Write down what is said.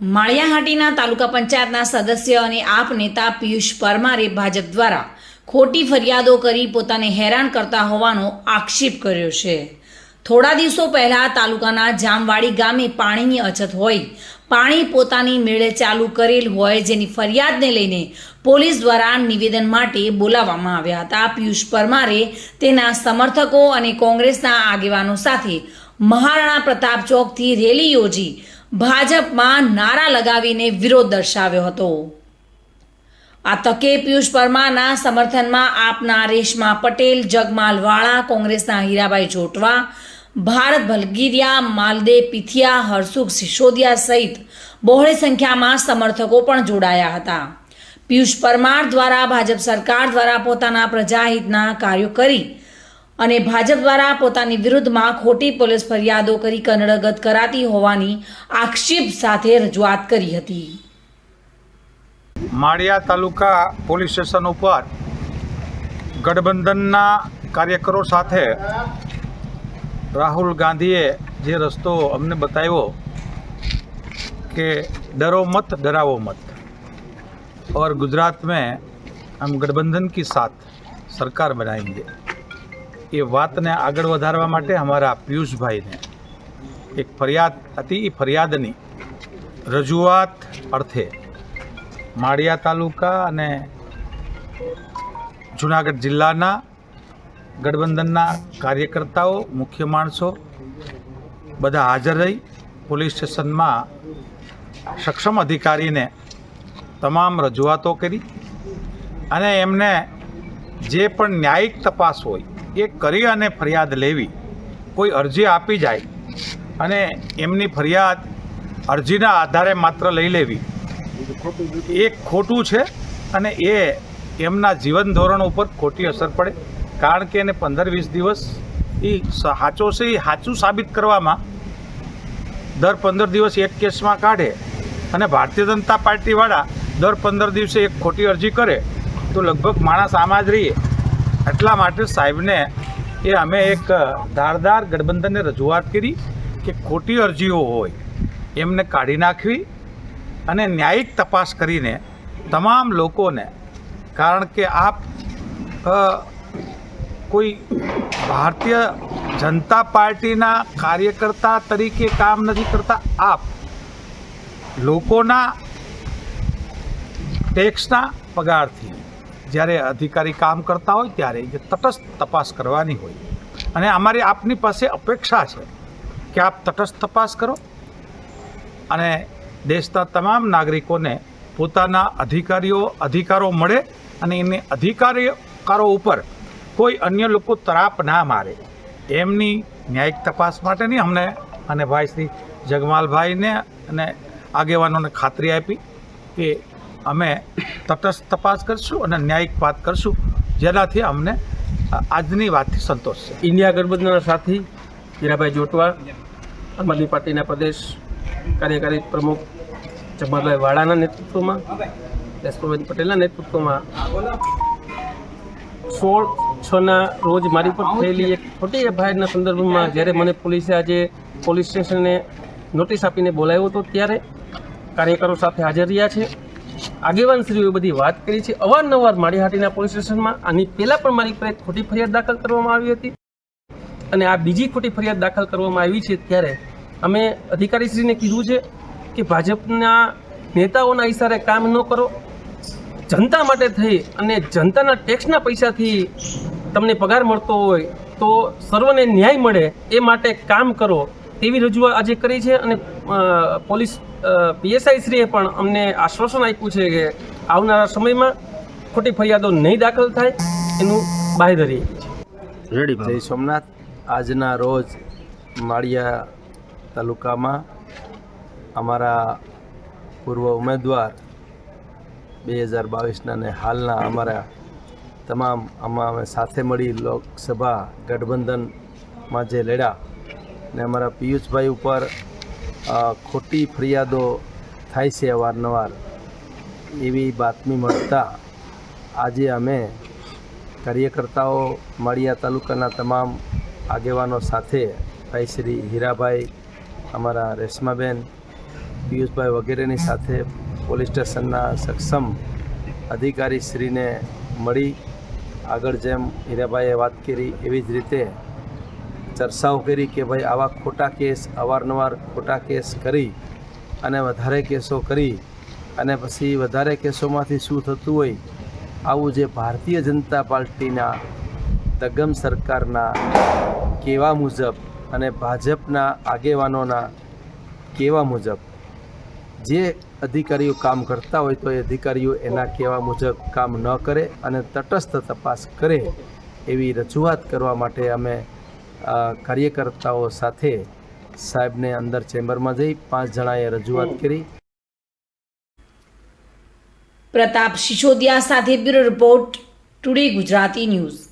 માળિયાહાટીના તાલુકા પંચાયતના સદસ્ય અને આપ નેતા પિયુષ પરમારે ભાજપ દ્વારા ખોટી ફરિયાદો કરી પોતાને હેરાન કરતા હોવાનો આક્ષેપ કર્યો છે. થોડા દિવસો પહેલા તાલુકાના જામવાડી ગામે પાણીની અછત હોય, પાણી પોતાની મેળે ચાલુ કરેલ હોય જેની ફરિયાદને લઈને પોલીસ દ્વારા નિવેદન માટે બોલાવવામાં આવ્યા હતા. પિયુષ પરમારે તેના સમર્થકો અને કોંગ્રેસના આગેવાનો સાથે મહારાણા પ્રતાપ ચોકથી રેલી યોજી ભાજપમાં નારા લગાવીને વિરોધ દર્શાવ્યો હતો. આ તકે પિયુષ પરમારના સમર્થનમાં આપના રેશમા પટેલ જગમાલ વાળા કોંગ્રેસના હીરાભાઈ જોટવા, ભારત ભલગીરિયા, માલદે પિથિયા, હરસુખ સિસોદિયા સહિત બહોળી સંખ્યામાં સમર્થકો પણ જોડાયા હતા. પિયુષ પરમાર દ્વારા, ભાજપ સરકાર દ્વારા પોતાના પ્રજાહિતના કાર્યો કરી અને ભાજપ દ્વારા પોતાની વિરુદ્ધમાં ખોટી પોલીસ ફરિયાદો કરી કનડગત કરાતી હોવાની આક્ષેપ સાથે રજૂઆત કરી હતી માળિયા તાલુકા પોલીસ સ્ટેશન ઉપર ગઠબંધનના કાર્યકરો સાથે રાહુલ ગાંધીએ જે રસ્તો અમને બતાવ્યો કે ડરો મત ડરાવો મત और गुजरात में हम गठबंधन की साथ सरकार बनाएंगे એ વાતને આગળ વધારવા માટે અમારા પિયુષભાઈને એક ફરિયાદ હતી એ ફરિયાદની રજૂઆત અર્થે માળિયા તાલુકા અને જુનાગઢ જિલ્લાના ગઠબંધનના કાર્યકર્તાઓ, મુખ્ય માણસો બધા હાજર રહી પોલીસ સ્ટેશનમાં સક્ષમ અધિકારીને તમામ રજૂઆતો કરી અને એમને જે પણ ન્યાયિક તપાસ હોય એ કરી અને ફરિયાદ લેવી. કોઈ અરજી આપી જાય અને એમની ફરિયાદ અરજીના આધારે માત્ર લઈ લેવી. એ ખોટું છે અને એ એમના જીવન ધોરણ ઉપર ખોટી અસર પડે. કારણ કે એને પંદર વીસ દિવસ એ સાચો છે એ સાચું સાબિત કરવામાં દર પંદર દિવસ એક કેસમાં કાઢે અને ભારતીય જનતા પાર્ટીવાળા દર પંદર દિવસે એક ખોટી અરજી કરે તો લગભગ માણસ આમાં જ રહીએ. એટલા માટે સાહેબને એ અમે એક ધારદાર ગઠબંધનને રજૂઆત કરી કે ખોટી અરજીઓ હોય, એમને કાઢી નાખવી અને ન્યાયિક તપાસ કરીને તમામ લોકોને, કારણ કે આપ કોઈ ભારતીય જનતા પાર્ટીના કાર્યકર્તા તરીકે કામ નથી કરતા, આપ લોકોના ટેક્સના પગારથી જ્યારે અધિકારી કામ કરતા હોય ત્યારે જે તટસ્થ તપાસ કરવાની હોય. અને અમારી આપની પાસે અપેક્ષા છે કે આપ તટસ્થ તપાસ કરો અને દેશના તમામ નાગરિકોને પોતાના અધિકારીઓ, અધિકારો મળે અને એને અધિકારીકારો ઉપર કોઈ અન્ય લોકો તરાપ ના મારે. એમની ન્યાયિક તપાસ માટેની અમને અને ભાઈ શ્રી જગમાલભાઈને અને આગેવાનોને ખાતરી આપી કે અમે તટસ્થ તપાસ કરીશું અને ન્યાયિક વાત કરશું. જેનાથી અમને આજની વાતથી સંતોષ છે. ઇન્ડિયા ગઠબંધનના સાથી, હીરાભાઈ જોટવા આમ આદમી પાર્ટીના પ્રદેશ કાર્યકારી પ્રમુખ જમાલભાઈ વાળાના નેતૃત્વમાં યશપાલભાઈ પટેલના નેતૃત્વમાં સોળ છના રોજ મારી પર થયેલી એક ખોટી એફઆઈઆરના સંદર્ભમાં જ્યારે મને પોલીસે આજે પોલીસ સ્ટેશને નોટિસ આપીને બોલાવ્યો હતો ત્યારે કાર્યકરો સાથે હાજર રહ્યા છે. આગેવાનશ્રીઓએ બધી વાત કરી છે. અવારનવાર માળીહાટીના પોલીસ સ્ટેશનમાં આની પહેલાં પણ મારી પર ખોટી ફરિયાદ દાખલ કરવામાં આવી હતી. અને આ બીજી ખોટી ફરિયાદ દાખલ કરવામાં આવી છે ત્યારે અમે અધિકારીશ્રીને કીધું છે કે ભાજપના નેતાઓના ઇશારે કામ ન કરો. જનતા માટે થઈ અને જનતાના ટેક્સના પૈસાથી તમને પગાર મળતો હોય તો સર્વને ન્યાય મળે એ માટે કામ કરો. તેવી રજૂઆત આજે કરી છે અને પોલીસ પીએસઆઈ શ્રીએ પણ અમને આશ્વાસન આપ્યું છે કે આવનારા સમયમાં ખોટી ફરિયાદો નહીં દાખલ થાય એનું બાંયધરી રેડી જય સોમનાથ. આજના રોજ માળિયા તાલુકામાં અમારા પૂર્વ ઉમેદવાર બે હજાર બાવીસના ને હાલના અમારા તમામ આમાં અમે સાથે મળી લોકસભા ગઠબંધનમાં જે લડ્યા ને અમારા પિયુષભાઈ ઉપર ખોટી ફરિયાદો થાય છે અવારનવાર. એવી બાતમી મળતા આજે અમે કાર્યકર્તાઓ માળિયા તાલુકાના તમામ આગેવાનો સાથે ભાઈ શ્રી હીરાભાઈ, અમારા રેશમાબેન, પિયુષભાઈ વગેરેની સાથે પોલીસ સ્ટેશનના સક્ષમ અધિકારી શ્રીને મળી આગળ જેમ હીરાભાઈએ વાત કરી એવી જ રીતે ચર્ચાઓ કરી કે ભાઈ આવા ખોટા કેસ, અવારનવાર ખોટા કેસ કરી અને વધારે કેસો કરી અને પછી વધારે કેસોમાંથી શું થતું હોય, આવું જે ભારતીય જનતા પાર્ટીના, દગમ સરકારના કેવા મુજબ અને ભાજપના આગેવાનોના કેવા મુજબ, જે અધિકારીઓ કામ કરતા હોય તો એ અધિકારીઓ એના કહેવા મુજબ કામ ન કરે અને તટસ્થ તપાસ કરે એવી રજૂઆત કરવા માટે અમે કાર્યકર્તાઓ સાથે સાહેબને અંદર ચેમ્બરમાં જઈ પાંચ જણાએ રજૂઆત કરી. પ્રતાપ સિસોદિયા સાથે bureau report today Gujarati news.